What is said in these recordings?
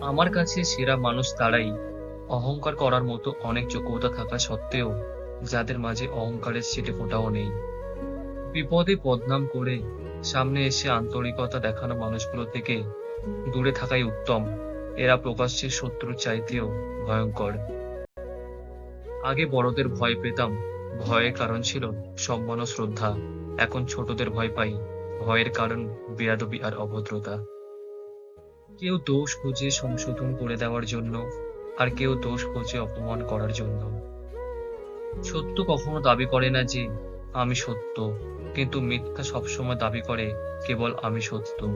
আমার কাছে সেরা মানুষ তারাই। অহংকার করার মতো অনেক যোগ্যতা থাকা সত্ত্বেও যাদের মাঝে অহংকারের ছিটে ফোটাও নেই। বিপদে বদনাম করে সামনে এসে আন্তরিকতা দেখানো মানুষগুলো থেকে দূরে থাকাই উত্তম। এরা প্রকাশ্যে শত্রুর চাইতেও ভয়ঙ্কর। আগে বড়দের ভয় পেতাম। ভয়ের কারণ ছিল সম্মান ও শ্রদ্ধা। এখন ছোটদের ভয় পাই। ভয়ের কারণ বেয়াদবি আর অভদ্রতা। কেউ দোষ খুঁজে সংশোধন করে দেওয়ার জন্য আর কেউ দোষ খুঁজে অপমান করার জন্য। সত্য কখনো দাবি করে না যে, আমি সত্য, কিন্তু মিথ্যা সবসময় দাবি করে, কেবল আমি সত্য।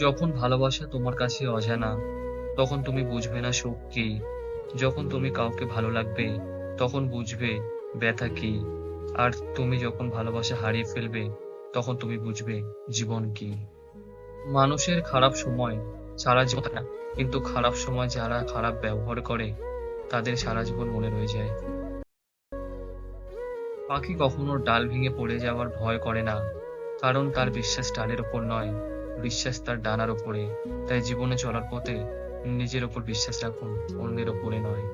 যখন ভালোবাসা তোমার কাছে অজানা, তখন তুমি বুঝবে না সুখ কি। যখন তুমি কাউকে ভালো লাগবে, তখন বুঝবে ব্যথা কি। আর তুমি যখন ভালোবাসা হারিয়ে ফেলবে, তখন তুমি বুঝবে জীবন কি। মানুষের খারাপ সময় সারা জীবন না, কিন্তু খারাপ সময় যারা খারাপ ব্যবহার করে, তাদের সারা জীবন মনে রয়ে যায়। পাখি কখনো ডাল ভেঙে পড়ে যাওয়ার ভয় করে না, কারণ তার বিশ্বাস ডালের ওপর নয়, বিশ্বাস তার ডানার ওপরে। তাই জীবনে চলার পথে নিজের ওপর বিশ্বাস রাখুন, অন্যের ওপরে নয়।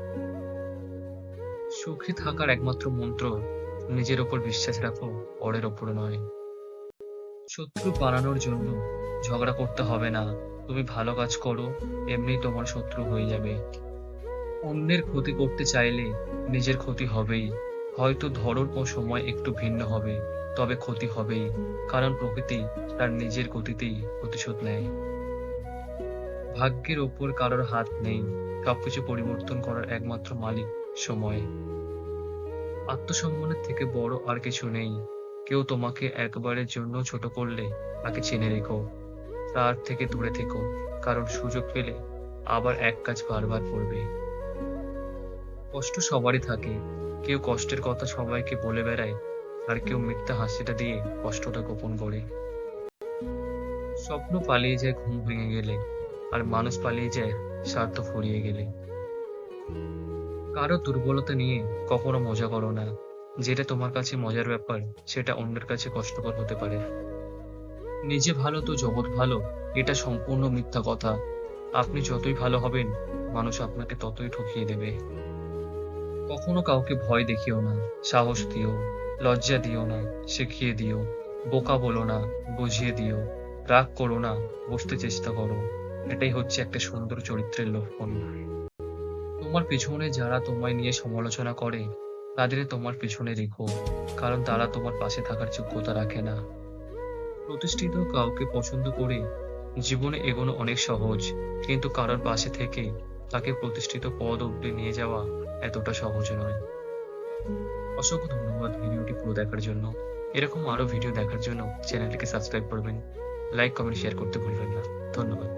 সুখী থাকার একমাত্র মন্ত্র, নিজের ওপর বিশ্বাস রাখো পরের ওপরে নয়। শত্রু বানানোর জন্য ঝগড়া করতে হবে না। তুমি ভালো কাজ করো এমনি তোমার শত্রু হয়ে যাবে। অন্যের ক্ষতি করতে চাইলে নিজের ক্ষতি হবেই। হয়তো ধরন ও সময় একটু ভিন্ন হবে, তবে ক্ষতি হবেই, কারণ প্রকৃতি তার নিজের গতিতেই প্রতিশোধ নেয়। ভাগ্যের ওপর কারোর হাত নেই, সবকিছু পরিবর্তন করার একমাত্র মালিক সময়। আত্মসম্মানের থেকে বড় আর কিছু নেই। কেউ তোমাকে একবারের জন্য ছোট করলে তাকে চিনে রেখো। তার থেকে দূরে থেকো, কারণ সুযোগ পেলে আবার এক কাজ বারবার করবে। কষ্ট সবারই থাকে। কেউ কষ্টের কথা সবাইকে বলে বেড়ায়, আর কেউ মিথ্যা হাসিটা দিয়ে কষ্টটা গোপন করে। স্বপ্ন পালিয়ে যায় ঘুম ভেঙে গেলে, আর মানুষ পালিয়ে যায় স্বার্থ ফুরিয়ে গেলে। কারও দুর্বলতা নিয়ে কখনো মজা করো না। যেটা তোমার কাছে মজার ব্যাপার, সেটা অন্যের কাছে কষ্টকর হতে পারে। নিজে ভালো তো জগৎ ভালো, এটা সম্পূর্ণ মিথ্যা কথা। আপনি যতই ভালো হবেন, মানুষ আপনাকে ততই ঠকিয়ে দেবে। কখনো কাউকে ভয় দেখিও না, সাহস দিও, লজ্জা দিও না, শিখিয়ে দিও, বোকা বলো না, বুঝিয়ে দিও, রাগ করো না, বসতে চেষ্টা করো। এটাই হচ্ছে একটা সুন্দর চরিত্রের লক্ষণ। তোমার পিছনে যারা তোমায় নিয়ে সমালোচনা করে তাদের তোমার পিছনে রেখো, কারণ তারা তোমার পাশে থাকার যোগ্যতা রাখে না। প্রতিষ্ঠিত কাউকে পছন্দ করে জীবনে এগোনো অনেক সহজ, কিন্তু কারোর পাশে থেকে তাকে প্রতিষ্ঠিত পদ অব্দি নিয়ে যাওয়া এতটা সহজ নয়। অসংখ্য ধন্যবাদ ভিডিওটি পুরো দেখার জন্য। এরকম আরও ভিডিও দেখার জন্য চ্যানেলটিকে সাবস্ক্রাইব করবেন, লাইক, কমেন্ট, শেয়ার করতে ভুলবেন না। ধন্যবাদ।